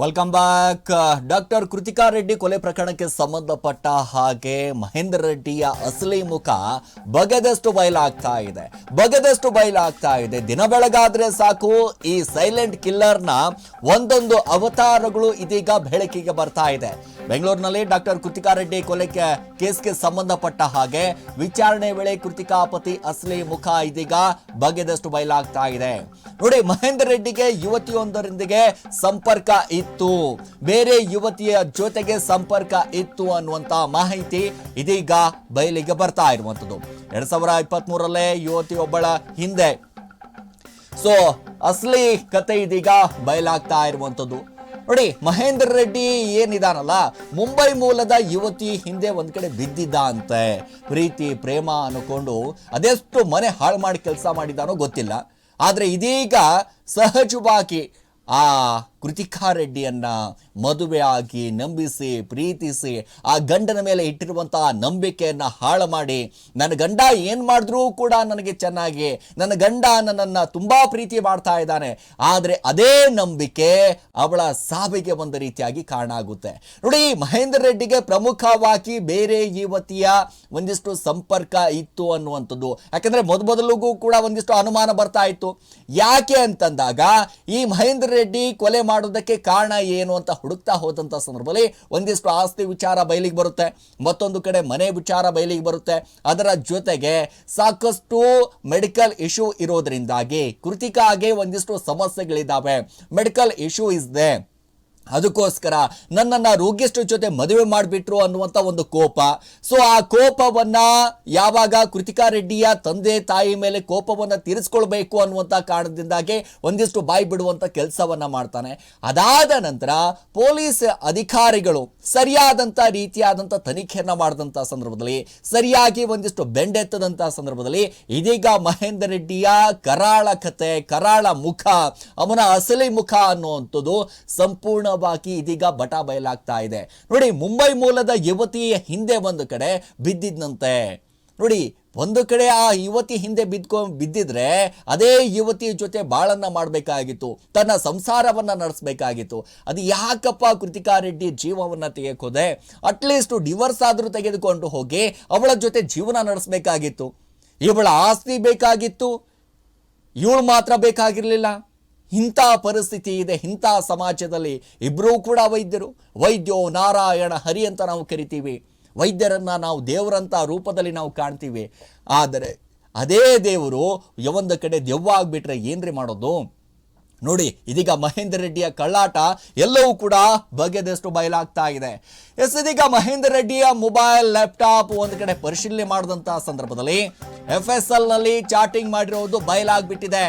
Welcome back doctor Kritika Reddy ಕೊಲೆ ಪ್ರಕರಣಕ್ಕೆ ಸಂಬಂಧಪಟ್ಟ ಹಾಗೆ ಮಹೇಂದ್ರ ರೆಡ್ಡಿಯ ಅಸಲಿ ಮುಖ ಬಗೆದಷ್ಟು ಬಯಲಾಗ್ತಾ ಇದೆ. ಬಗೆದಷ್ಟು ಬಯಲಾಗ್ತಾ ಇದೆ. ದಿನ ಬೆಳಗಾದ್ರೆ ಸಾಕು. ಈ ಸೈಲೆಂಟ್ ಕಿಲ್ಲರ್ನ ಒಂದೊಂದು ಅವತಾರಗಳು ಇದೀಗ ಬೆಳಕಿಗೆ ಬರ್ತಾ ಇದೆ. ಬೆಂಗಳೂರಿನಲ್ಲಿ ಡಾಕ್ಟರ್ ಕೃತಿಕಾ ರೆಡ್ಡಿ ಕೊಲೆ ಕೇಸ್ಗೆ ಸಂಬಂಧಪಟ್ಟ ಹಾಗೆ ವಿಚಾರಣೆ ವೇಳೆ ಕೃತಿಕಾ ಪತಿ ಅಸಲಿ ಮುಖ ಇದೀಗ ಬಗೆದಷ್ಟು ಬಯಲಾಗ್ತಾ ಇದೆ. ನೋಡಿ, ಮಹೇಂದ್ರ ರೆಡ್ಡಿಗೆ ಯುವತಿಯೊಂದರೊಂದಿಗೆ ಸಂಪರ್ಕ ಇತ್ತು. ಬೇರೆ ಯುವತಿಯ ಜೊತೆಗೆ ಸಂಪರ್ಕ ಇತ್ತು ಅನ್ನುವಂತ ಮಾಹಿತಿ ಇದೀಗ ಬಯಲಿಗೆ ಬರ್ತಾ ಇರುವಂತದ್ದು. ಎರಡ್ ಸಾವಿರ ಇಪ್ಪತ್ತ್ ಮೂರಲ್ಲೇ ಯುವತಿಯೊಬ್ಬಳ ಹಿಂದೆ. ಸೊ ಅಸಲಿ ಕತೆ ಇದೀಗ ಬಯಲಾಗ್ತಾ ಇರುವಂತದ್ದು. ನೋಡಿ, ಮಹೇಂದ್ರ ರೆಡ್ಡಿ ಏನಿದಾನಲ್ಲ, ಮುಂಬೈ ಮೂಲದ ಯುವತಿ ಹಿಂದೆ ಒಂದ್ ಕಡೆ ಬಿದ್ದಿದ್ದ ಅಂತೆ ಪ್ರೀತಿ, ಪ್ರೇಮ ಅನ್ಕೊಂಡು ಅದೆಷ್ಟು ಮನೆ ಹಾಳು ಮಾಡಿ ಕೆಲಸ ಮಾಡಿದಾನೋ ಗೊತ್ತಿಲ್ಲ. ಆದ್ರೆ ಇದೀಗ ಸಹಜವಾಗಿ ಆ ಕೃತಿಕಾ ರೆಡ್ಡಿಯನ್ನ ಮದುವೆ ಆಗಿ ನಂಬಿಸಿ, ಪ್ರೀತಿಸಿ, ಆ ಗಂಡನ ಮೇಲೆ ಇಟ್ಟಿರುವಂತಹ ನಂಬಿಕೆಯನ್ನ ಹಾಳು ಮಾಡಿ, ನನ್ನ ಗಂಡ ಏನು ಮಾಡಿದ್ರೂ ಕೂಡ ನನಗೆ ಚೆನ್ನಾಗಿ, ನನ್ನ ಗಂಡ ನನ್ನನ್ನ ತುಂಬಾ ಪ್ರೀತಿ ಮಾಡ್ತಾ ಇದ್ದಾನೆ. ಆದರೆ ಅದೇ ನಂಬಿಕೆ ಅವಳ ಸಾವಿಗೆ ಒಂದು ರೀತಿಯಾಗಿ ಕಾರಣ ಆಗುತ್ತೆ. ನೋಡಿ, ಮಹೇಂದ್ರ ರೆಡ್ಡಿಗೆ ಪ್ರಮುಖವಾಗಿ ಬೇರೆ ಯುವತಿಯ ಒಂದಿಷ್ಟು ಸಂಪರ್ಕ ಇತ್ತು ಅನ್ನುವಂಥದ್ದು. ಯಾಕಂದ್ರೆ ಮೊದಮೊದಲಿಗೂ ಕೂಡ ಒಂದಿಷ್ಟು ಅನುಮಾನ ಬರ್ತಾ ಇತ್ತು. ಯಾಕೆ ಅಂತಂದಾಗ, ಈ ಮಹೇಂದ್ರ ರೆಡ್ಡಿ ಕೊಲೆ ಮಾಡೋದಕ್ಕೆ ಕಾರಣ ಏನು ಅಂತ ಹುಡುಕ್ತಾ ಹೋದಂಥ ಸಂದರ್ಭದಲ್ಲಿ ಒಂದಿಷ್ಟು ಆಸ್ತಿ ವಿಚಾರ ಬಯಲಿಗೆ ಬರುತ್ತೆ. ಮತ್ತೊಂದು ಕಡೆ ಮನೆ ವಿಚಾರ ಬಯಲಿಗೆ ಬರುತ್ತೆ. ಅದರ ಜೊತೆಗೆ ಸಾಕಷ್ಟು ಮೆಡಿಕಲ್ ಇಶ್ಯೂ ಇರೋದ್ರಿಂದಾಗಿ ಕೃತಿಕಾಗೆ ಒಂದಿಷ್ಟು ಸಮಸ್ಯೆಗಳಿದ್ದಾವೆ ಮೆಡಿಕಲ್ ಇಶ್ಯೂ ಇದೆ ಅದಕ್ಕೋಸ್ಕರ ನನ್ನನ್ನು ರೋಗಿಷ್ಟ್ರ ಜೊತೆ ಮದುವೆ ಮಾಡಿಬಿಟ್ರು ಅನ್ನುವಂಥ ಒಂದು ಕೋಪ. ಸೊ ಆ ಕೋಪವನ್ನು ಯಾವಾಗ ಕೃತಿಕಾ ರೆಡ್ಡಿಯ ತಂದೆ ತಾಯಿ ಮೇಲೆ ಕೋಪವನ್ನು ತೀರಿಸ್ಕೊಳ್ಬೇಕು ಅನ್ನುವಂಥ ಕಾರಣದಿಂದಾಗಿ ಒಂದಿಷ್ಟು ಬಾಯಿ ಬಿಡುವಂಥ ಕೆಲಸವನ್ನು ಮಾಡ್ತಾನೆ. ಅದಾದ ನಂತರ ಪೊಲೀಸ್ ಅಧಿಕಾರಿಗಳು ಸರಿಯಾದಂಥ ರೀತಿಯಾದಂಥ ತನಿಖೆಯನ್ನು ಮಾಡಿದಂಥ ಸಂದರ್ಭದಲ್ಲಿ, ಸರಿಯಾಗಿ ಒಂದಿಷ್ಟು ಬೆಂಡೆತ್ತದಂಥ ಸಂದರ್ಭದಲ್ಲಿ ಇದೀಗ ಮಹೇಂದ್ರ ರೆಡ್ಡಿಯ ಕರಾಳ ಕತೆ, ಕರಾಳ ಮುಖ, ಅವನ ಅಸಲಿ ಮುಖ ಅನ್ನುವಂಥದ್ದು ಸಂಪೂರ್ಣವಾಗಿ ಇದೀಗ ಬಟ ಬಯಲಾಗ್ತಾ ಇದೆ. ನೋಡಿ, ಮುಂಬೈ ಮೂಲದ ಯುವತಿಯ ಹಿಂದೆ ಒಂದು ಕಡೆ ಬಿದ್ದಿದ್ನಂತೆ. ನೋಡಿ, ಒಂದು ಕಡೆ ಆ ಯುವತಿ ಹಿಂದೆ ಬಿದ್ಕೊ, ಬಿದ್ದಿದ್ರೆ ಅದೇ ಯುವತಿಯ ಜೊತೆ ಬಾಳನ್ನ ಮಾಡಬೇಕಾಗಿತ್ತು. ತನ್ನ ಸಂಸಾರವನ್ನ ನಡೆಸಬೇಕಾಗಿತ್ತು. ಅದು ಯಾಕಪ್ಪ ಕೃತಿಕಾ ರೆಡ್ಡಿ ಜೀವವನ್ನ ತೆಗೆಕೋದೆ ಅಟ್ಲೀಸ್ಟ್ ಡಿವರ್ಸ್ ಆದರೂ ತೆಗೆದುಕೊಂಡು ಹೋಗಿ ಅವಳ ಜೊತೆ ಜೀವನ ನಡೆಸಬೇಕಾಗಿತ್ತು. ಇವಳ ಆಸ್ತಿ ಬೇಕಾಗಿತ್ತು. ಇವಳು ಮಾತ್ರ ಬೇಕಾಗಿರಲಿಲ್ಲ. ಇಂಥ ಪರಿಸ್ಥಿತಿ ಇದೆ, ಇಂಥ ಸಮಾಜದಲ್ಲಿ ಇಬ್ಬರೂ ಕೂಡ ವೈದ್ಯರು. ವೈದ್ಯೋ ನಾರಾಯಣ ಹರಿ ಅಂತ ನಾವು ಕರಿತೀವಿ. ವೈದ್ಯರನ್ನು ನಾವು ದೇವರಂಥ ರೂಪದಲ್ಲಿ ನಾವು ಕಾಣ್ತೀವಿ. ಆದರೆ ಅದೇ ದೇವರು ಯಾವೊಂದು ಕಡೆ ದೆವ್ವ ಆಗಿಬಿಟ್ರೆ ಏನ್ರಿ ಮಾಡೋದು? ನೋಡಿ, ಇದೀಗ ಮಹೇಂದ್ರ ರೆಡ್ಡಿಯ ಕಳ್ಳಾಟ ಎಲ್ಲವೂ ಕೂಡ ಬಗೆದಷ್ಟು ಬಯಲಾಗ್ತಾ ಇದೆ. ಎಸ್, ಇದೀಗ ಮಹೇಂದ್ರ ರೆಡ್ಡಿಯ ಮೊಬೈಲ್, ಲ್ಯಾಪ್ಟಾಪ್ ಒಂದು ಕಡೆ ಪರಿಶೀಲನೆ ಮಾಡಿದಂತಹ ಸಂದರ್ಭದಲ್ಲಿ ಎಫ್ ಎಸ್ ಎಲ್ನಲ್ಲಿ ಚಾಟಿಂಗ್ ಮಾಡಿರೋದು ಬಯಲಾಗ್ಬಿಟ್ಟಿದೆ.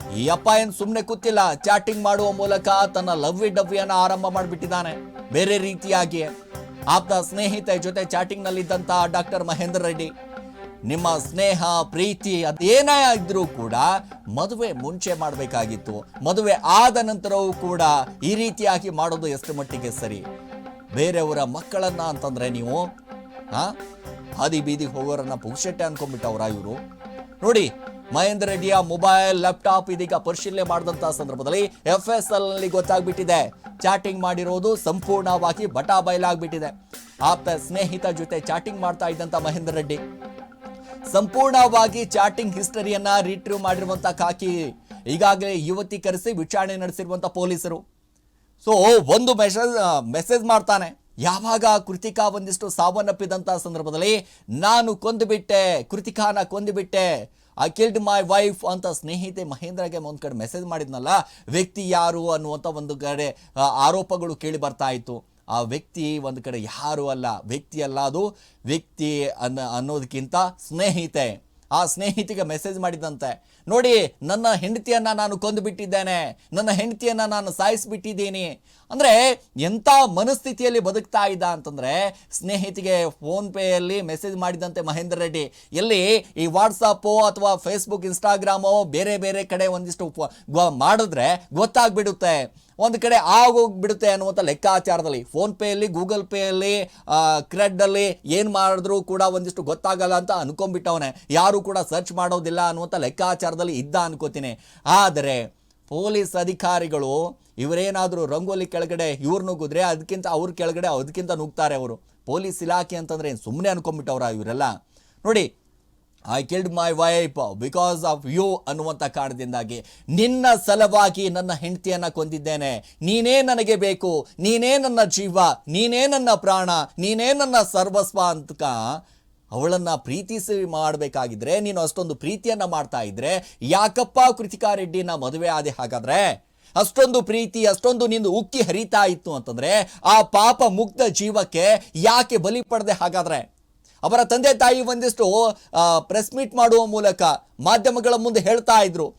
ಈ ಅಪ್ಪ ಏನ್ ಸುಮ್ಮನೆ ಕೂತಿಲ್ಲ ಚಾಟಿಂಗ್ ಮಾಡುವ ಮೂಲಕ ತನ್ನ ಲವ್ವಿ ಡವ್ವಿಯನ್ನ ಆರಂಭ ಮಾಡಿಬಿಟ್ಟಿದ್ದಾನೆ. ಬೇರೆ ರೀತಿಯಾಗಿ ಆಪ್ತ ಸ್ನೇಹಿತೆ ಜೊತೆ ಚಾಟಿಂಗ್ ನಲ್ಲಿದ್ದಂತಹ ಡಾಕ್ಟರ್ ಮಹೇಂದ್ರ ರೆಡ್ಡಿ. ನಿಮ್ಮ ಸ್ನೇಹ, ಪ್ರೀತಿ ಅದೇನೇ ಇದ್ರೂ ಕೂಡ ಮದುವೆ ಮುಂಚೆ ಮಾಡಬೇಕಾಗಿತ್ತು. ಮದುವೆ ಆದ ನಂತರವೂ ಕೂಡ ಈ ರೀತಿಯಾಗಿ ಮಾಡೋದು ಎಷ್ಟು ಮಟ್ಟಿಗೆ ಸರಿ? ಬೇರೆಯವರ ಮಕ್ಕಳನ್ನ ಅಂತಂದ್ರೆ ನೀವು? ಹಾ? ಹಾದಿ ಬೀದಿಗೆ ಹೋಗೋರನ್ನ ಪುಕ್ಷಟ್ಟೆ ಅನ್ಕೊಂಡ್ಬಿಟ್ಟವ್ರ ಇವರು? ನೋಡಿ ಮಹೇಂದ್ರ ರೆಡ್ಡಿಯ ಮೊಬೈಲ್, ಲ್ಯಾಪ್ಟಾಪ್ ಇದೀಗ ಪರಿಶೀಲನೆ ಮಾಡಿದಂತಹ ಸಂದರ್ಭದಲ್ಲಿ ಎಫ್ ಎಸ್ ಎಲ್ನಲ್ಲಿ ಗೊತ್ತಾಗ್ಬಿಟ್ಟಿದೆ. ಚಾಟಿಂಗ್ ಮಾಡಿರೋದು ಸಂಪೂರ್ಣವಾಗಿ ಬಟಾ ಬಯಲಾಗ್ಬಿಟ್ಟಿದೆ ಆಪ್ತ ಸ್ನೇಹಿತ ಜೊತೆ ಚಾಟಿಂಗ್ ಮಾಡ್ತಾ ಇದ್ದಂತ ಮಹೇಂದ್ರ ರೆಡ್ಡಿ. ಸಂಪೂರ್ಣವಾಗಿ ಚಾಟಿಂಗ್ ಹಿಸ್ಟರಿಯನ್ನ ರಿಟ್ರೀವ್ ಮಾಡಿರುವಂತ ಕಾಕಿ. ಈಗಾಗಲೇ ಯುವತಿ ಕರೆಸಿ ವಿಚಾರಣೆ ನಡೆಸಿರುವಂತ ಪೊಲೀಸರು. ಸೊ ಒಂದು ಮೆಸೇಜ್ ಮೆಸೇಜ್ ಮಾಡ್ತಾನೆ. ಯಾವಾಗ ಕೃತಿಕಾ ಒಂದಿಷ್ಟು ಸಾವನ್ನಪ್ಪಿದಂಥ ಸಂದರ್ಭದಲ್ಲಿ, ನಾನು ಕೊಂದುಬಿಟ್ಟೆ, ಕೃತಿಕಾನ ಕೊಂದುಬಿಟ್ಟೆ ಐ ಕಿಲ್ಡ್ ಮೈ ವೈಫ್ ಅಂತ ಸ್ನೇಹಿತೆ ಮಹೇಂದ್ರಗೆ ಒಂದು ಕಡೆ ಮೆಸೇಜ್ ಮಾಡಿದ್ನಲ್ಲ, ವ್ಯಕ್ತಿ ಯಾರು ಅನ್ನುವಂಥ ಒಂದು ಕಡೆ ಆರೋಪಗಳು ಕೇಳಿ ಬರ್ತಾ ಇತ್ತು. ಆ ವ್ಯಕ್ತಿ ಒಂದು ಕಡೆ ಯಾರು ಅಲ್ಲ, ವ್ಯಕ್ತಿ ಅಲ್ಲ ಅದು ವ್ಯಕ್ತಿ ಅನ್ನ ಅನ್ನೋದಕ್ಕಿಂತ ಸ್ನೇಹಿತೆ. ಆ ಸ್ನೇಹಿತಿಗೆ ಮೆಸೇಜ್ ಮಾಡಿದಂತೆ, ನೋಡಿ, ನನ್ನ ಹೆಂಡತಿಯನ್ನು ನಾನು ಕೊಂದು ಬಿಟ್ಟಿದ್ದೇನೆ ನನ್ನ ಹೆಂಡತಿಯನ್ನು ನಾನು ಸಾಯಿಸಿಬಿಟ್ಟಿದ್ದೀನಿ. ಅಂದರೆ ಎಂಥ ಮನಸ್ಥಿತಿಯಲ್ಲಿ ಬದುಕ್ತಾ ಇದ್ದ ಅಂತಂದರೆ ಸ್ನೇಹಿತಿಗೆ ಫೋನ್ ಪೇಯಲ್ಲಿ ಮೆಸೇಜ್ ಮಾಡಿದಂತೆ ಮಹೇಂದ್ರ ರೆಡ್ಡಿ. ಎಲ್ಲಿ ಈ ವಾಟ್ಸಪ್ಪು ಅಥವಾ ಫೇಸ್ಬುಕ್ ಇನ್ಸ್ಟಾಗ್ರಾಮು ಬೇರೆ ಬೇರೆ ಕಡೆ ಒಂದಿಷ್ಟು ಮಾಡಿದ್ರೆ ಗೊತ್ತಾಗ್ಬಿಡುತ್ತೆ. ಒಂದು ಕಡೆ ಆಗೋಗ್ಬಿಡುತ್ತೆ ಅನ್ನುವಂಥ ಲೆಕ್ಕಾಚಾರದಲ್ಲಿ ಫೋನ್ ಪೇಯಲ್ಲಿ ಗೂಗಲ್ ಪೇಯಲ್ಲಿ ಕ್ರೆಡ್ಡಲ್ಲಿ ಏನು ಮಾಡಿದ್ರು ಕೂಡ ಒಂದಿಷ್ಟು ಗೊತ್ತಾಗಲ್ಲ ಅಂತ ಅನ್ಕೊಂಡ್ಬಿಟ್ಟವನೆ. ಯಾರು ಕೂಡ ಸರ್ಚ್ ಮಾಡೋದಿಲ್ಲ ಅನ್ನುವಂಥ ಲೆಕ್ಕಾಚಾರದಲ್ಲಿ ಇದ್ದ ಅನ್ಕೋತೀನಿ. ಆದರೆ ಪೊಲೀಸ್ ಅಧಿಕಾರಿಗಳು ಇವರೇನಾದರೂ ರಂಗೋಲಿ ಕೆಳಗಡೆ ಇವ್ರು ನುಗ್ಗಿದ್ರೆ ಅದಕ್ಕಿಂತ ಅವ್ರ ಕೆಳಗಡೆ ಅದಕ್ಕಿಂತ ನುಗ್ತಾರೆ ಅವರು. ಪೊಲೀಸ್ ಇಲಾಖೆ ಅಂತಂದ್ರೆ ಏನು ಸುಮ್ಮನೆ ಅನ್ಕೊಂಡ್ಬಿಟ್ಟವ್ರ ಇವರೆಲ್ಲ? ನೋಡಿ I killed my wife because of you ಅನ್ನುವಂಥ ಕಾರಣದಿಂದಾಗಿ ನಿನ್ನ ಸಲುವಾಗಿ ನನ್ನ ಹೆಂಡತಿಯನ್ನು ಕೊಂದಿದ್ದೇನೆ. ನೀನೇ ನನಗೆ ಬೇಕು. ನೀನೇ ನನ್ನ ಜೀವ. ನೀನೇ ನನ್ನ ಪ್ರಾಣ. ನೀನೇ ನನ್ನ ಸರ್ವಸ್ವ ಅಂತ ಅವಳನ್ನು ಪ್ರೀತಿಸಿ ಮಾಡಬೇಕಾಗಿದ್ರೆ ನೀನು ಅಷ್ಟೊಂದು ಪ್ರೀತಿಯನ್ನು ಮಾಡ್ತಾ ಇದ್ರೆ ಯಾಕಪ್ಪ ಕೃತಿಕಾ ರೆಡ್ಡಿನ ಮದುವೆ ಆದೆ ಹಾಗಾದರೆ? ಅಷ್ಟೊಂದು ಪ್ರೀತಿ, ಅಷ್ಟೊಂದು ನಿಂದು ಉಕ್ಕಿ ಹರಿತಾ ಇತ್ತು ಅಂತಂದರೆ ಆ ಪಾಪ ಮುಗ್ಧ ಜೀವಕ್ಕೆ ಯಾಕೆ ಬಲಿ ಪಡೆದೆ ಹಾಗಾದ್ರೆ? ಅವರ ತಂದೆ ತಾಯಿ ಒಂದಿಷ್ಟು ಪ್ರೆಸ್ ಮೀಟ್ ಮಾಡುವ ಮೂಲಕ ಮಾಧ್ಯಮಗಳ ಮುಂದೆ ಹೇಳ್ತಾ ಇದ್ರು.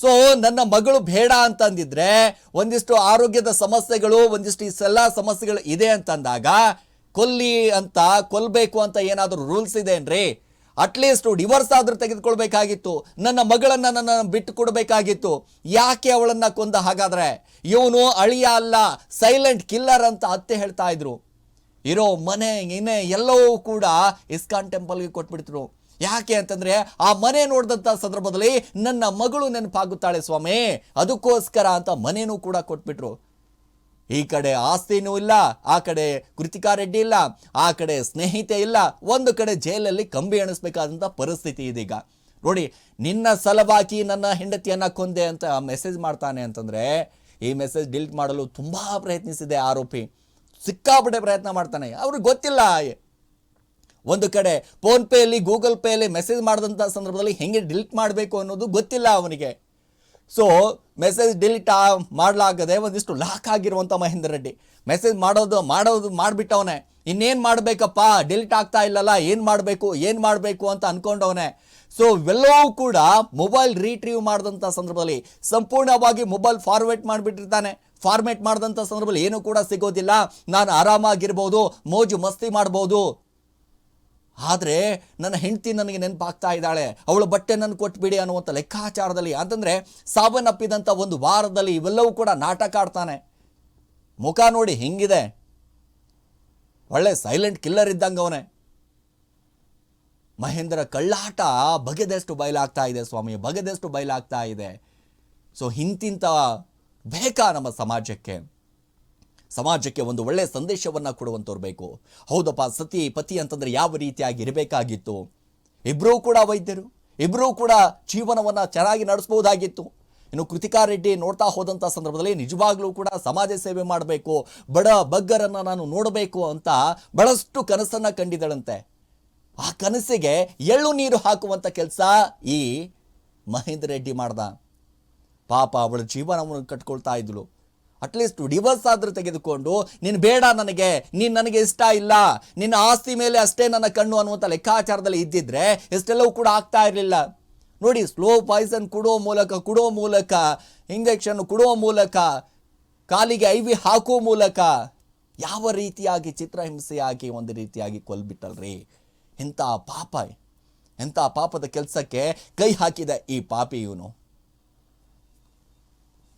ಸೊ ನನ್ನ ಮಗಳು ಬೇಡ ಅಂತಂದಿದ್ರೆ, ಒಂದಿಷ್ಟು ಆರೋಗ್ಯದ ಸಮಸ್ಯೆಗಳು, ಒಂದಿಷ್ಟು ಇಷ್ಟೆಲ್ಲ ಸಮಸ್ಯೆಗಳು ಇದೆ ಅಂತಂದಾಗ, ಕೊಲ್ಲಿ ಅಂತ ಕೊಲ್ಲಬೇಕು ಅಂತ ಏನಾದರೂ ರೂಲ್ಸ್ ಇದೆನ್ರಿ? ಅಟ್ಲೀಸ್ಟ್ ಡಿವರ್ಸ್ ಆದರೂ ತೆಗೆದುಕೊಳ್ಬೇಕಾಗಿತ್ತು. ನನ್ನ ಮಗಳನ್ನು ನನ್ನ ಬಿಟ್ಟು ಕೊಡಬೇಕಾಗಿತ್ತು. ಯಾಕೆ ಅವಳನ್ನು ಕೊಂದ ಹಾಗಾದರೆ? ಇವನು ಅಳಿಯ ಅಲ್ಲ ಸೈಲೆಂಟ್ ಕಿಲ್ಲರ್ ಅಂತ ಅತ್ತೆ ಹೇಳ್ತಾ ಇದ್ರು. ಇರೋ ಮನೆ ಇನ್ನೇ ಎಲ್ಲವೂ ಕೂಡ ಇಸ್ಕಾನ್ ಟೆಂಪಲ್ಗೆ ಕೊಟ್ಬಿಡ್ತಿರು ಯಾಕೆ ಅಂತಂದ್ರೆ ಆ ಮನೆ ನೋಡಿದಂಥ ಸಂದರ್ಭದಲ್ಲಿ ನನ್ನ ಮಗಳು ನೆನಪಾಗುತ್ತಾಳೆ ಸ್ವಾಮಿ. ಅದಕ್ಕೋಸ್ಕರ ಅಂತ ಮನೆಯೂ ಕೂಡ ಕೊಟ್ಬಿಟ್ರು. ಈ ಕಡೆ ಆಸ್ತಿನೂ ಇಲ್ಲ, ಆ ಕಡೆ ಕೃತಿಕಾ ರೆಡ್ಡಿ ಇಲ್ಲ, ಆ ಕಡೆ ಸ್ನೇಹಿತೆ ಇಲ್ಲ, ಒಂದು ಕಡೆ ಜೈಲಲ್ಲಿ ಕಂಬಿ ಎಣಿಸ್ಬೇಕಾದಂಥ ಪರಿಸ್ಥಿತಿ ಇದೀಗ. ನೋಡಿ, ನಿನ್ನ ಸಲವಾಗಿ ನನ್ನ ಹೆಂಡತಿಯನ್ನ ಕೊಂದೆ ಅಂತ ಮೆಸೇಜ್ ಮಾಡ್ತಾನೆ ಅಂತಂದ್ರೆ ಈ ಮೆಸೇಜ್ ಡಿಲೀಟ್ ಮಾಡಲು ತುಂಬಾ ಪ್ರಯತ್ನಿಸಿದೆ ಆರೋಪಿ. ಸಿಕ್ಕಾಪಟ್ಟೆ ಪ್ರಯತ್ನ ಮಾಡ್ತಾನೆ. ಅವ್ರಿಗೆ ಗೊತ್ತಿಲ್ಲ ಒಂದು ಕಡೆ ಫೋನ್ಪೇಯಲ್ಲಿ ಗೂಗಲ್ ಪೇಯಲ್ಲಿ ಮೆಸೇಜ್ ಮಾಡಿದಂಥ ಸಂದರ್ಭದಲ್ಲಿ ಹೆಂಗೆ ಡಿಲೀಟ್ ಮಾಡಬೇಕು ಅನ್ನೋದು ಗೊತ್ತಿಲ್ಲ ಅವನಿಗೆ. ಸೊ ಮೆಸೇಜ್ ಡಿಲೀಟ್ ಮಾಡಲಾಗದೆ ಒಂದಿಷ್ಟು ಲಾಕ್ ಆಗಿರುವಂಥ ಮಹೇಂದ್ರ ರೆಡ್ಡಿ. ಮೆಸೇಜ್ ಮಾಡೋದು ಮಾಡೋದು ಮಾಡಿಬಿಟ್ಟವನೇ. ಇನ್ನೇನು ಮಾಡಬೇಕಪ್ಪ? ಡಿಲೀಟ್ ಆಗ್ತಾ ಇಲ್ಲಲ್ಲ, ಏನು ಮಾಡಬೇಕು ಏನು ಮಾಡಬೇಕು ಅಂತ ಅಂದ್ಕೊಂಡವನೇ ಸೊ ಇವೆಲ್ಲವೂ ಕೂಡ ಮೊಬೈಲ್ ರೀಟ್ರೀವ್ ಮಾಡಿದಂಥ ಸಂದರ್ಭದಲ್ಲಿ ಸಂಪೂರ್ಣವಾಗಿ ಮೊಬೈಲ್ ಫಾರ್ವೇಟ್ ಮಾಡಿಬಿಟ್ಟಿರ್ತಾನೆ. ಫಾರ್ಮೇಟ್ ಮಾಡಿದಂಥ ಸಂದರ್ಭದಲ್ಲಿ ಏನೂ ಕೂಡ ಸಿಗೋದಿಲ್ಲ. ನಾನು ಆರಾಮಾಗಿರ್ಬೋದು, ಮೋಜು ಮಸ್ತಿ ಮಾಡ್ಬೋದು. ಆದರೆ ನನ್ನ ಹೆಂಡತಿ ನನಗೆ ನೆನಪಾಗ್ತಾ ಇದ್ದಾಳೆ. ಅವಳು ಬಟ್ಟೆ ನನ್ನ ಕೊಟ್ಬಿಡಿ ಅನ್ನುವಂಥ ಲೆಕ್ಕಾಚಾರದಲ್ಲಿ. ಅಂತಂದರೆ ಸಾವನ್ನಪ್ಪಿದಂಥ ಒಂದು ವಾರದಲ್ಲಿ ಇವೆಲ್ಲವೂ ಕೂಡ ನಾಟಕ ಆಡ್ತಾನೆ. ಮುಖ ನೋಡಿ ಹಿಂಗಿದೆ. ಒಳ್ಳೆ ಸೈಲೆಂಟ್ ಕಿಲ್ಲರ್ ಇದ್ದಂಗೆ ಅವನೇ. ಮಹೇಂದ್ರ ಕಳ್ಳಾಟ ಬಗೆದಷ್ಟು ಬಯಲಾಗ್ತಾ ಇದೆ ಸ್ವಾಮಿ, ಬಗೆದಷ್ಟು ಬಯಲಾಗ್ತಾ ಇದೆ. ಸೊ ಇಂತಿಂಥ ಬೇಕಾ ನಮ್ಮ ಸಮಾಜಕ್ಕೆ? ಸಮಾಜಕ್ಕೆ ಒಂದು ಒಳ್ಳೆಯ ಸಂದೇಶವನ್ನು ಕೊಡುವಂಥವ್ರು ಬೇಕು. ಹೌದಪ್ಪ, ಸತಿ ಪತಿ ಅಂತಂದರೆ ಯಾವ ರೀತಿಯಾಗಿ ಇರಬೇಕಾಗಿತ್ತು? ಇಬ್ಬರೂ ಕೂಡ ವೈದ್ಯರು ಇಬ್ಬರೂ ಕೂಡ ಜೀವನವನ್ನು ಚೆನ್ನಾಗಿ ನಡೆಸ್ಬೋದಾಗಿತ್ತು ಇನ್ನು ಕೃತಿಕಾ ರೆಡ್ಡಿ ನೋಡ್ತಾ ಹೋದಂಥ ಸಂದರ್ಭದಲ್ಲಿ ನಿಜವಾಗ್ಲೂ ಕೂಡ ಸಮಾಜ ಸೇವೆ ಮಾಡಬೇಕು, ಬಡ ಬಗ್ಗರನ್ನು ನಾನು ನೋಡಬೇಕು ಅಂತ ಬಹಳಷ್ಟು ಕನಸನ್ನು ಕಂಡಿದ್ದಳಂತೆ ಆ ಕನಸಿಗೆ ಎಳ್ಳು ನೀರು ಹಾಕುವಂಥ ಕೆಲಸ ಈ ಮಹೇಂದ್ರ ರೆಡ್ಡಿ ಮಾಡ್ದ. ಪಾಪ ಅವಳ ಜೀವನವನ್ನು ಕಟ್ಕೊಳ್ತಾ ಇದ್ಳು ಅಟ್ಲೀಸ್ಟ್ ಡಿವರ್ಸ್ ಆದರೂ ತೆಗೆದುಕೊಂಡು, ನೀನು ಬೇಡ ನನಗೆ, ನೀನು ನನಗೆ ಇಷ್ಟ ಇಲ್ಲ, ನಿನ್ನ ಆಸ್ತಿ ಮೇಲೆ ಅಷ್ಟೇ ನನ್ನ ಕಣ್ಣು ಅನ್ನುವಂಥ ಲೆಕ್ಕಾಚಾರದಲ್ಲಿ ಇದ್ದಿದ್ರೆ ಎಷ್ಟೆಲ್ಲವೂ ಕೂಡ ಆಗ್ತಾ ಇರಲಿಲ್ಲ. ನೋಡಿ ಸ್ಲೋ ಪಾಯ್ಸನ್ ಕೊಡೋ ಮೂಲಕ ಕೊಡೋ ಮೂಲಕ ಇಂಜೆಕ್ಷನ್ ಕೊಡುವ ಮೂಲಕ, ಕಾಲಿಗೆ ಐವಿ ಹಾಕೋ ಮೂಲಕ ಯಾವ ರೀತಿಯಾಗಿ ಚಿತ್ರಹಿಂಸೆಯಾಗಿ ಒಂದು ರೀತಿಯಾಗಿ ಕೊಲ್ಬಿಟ್ಟಲ್ರಿ? ಎಂಥ ಪಾಪ, ಎಂಥ ಪಾಪದ ಕೆಲಸಕ್ಕೆ ಕೈ ಹಾಕಿದ ಈ ಪಾಪಿ ಇವನು.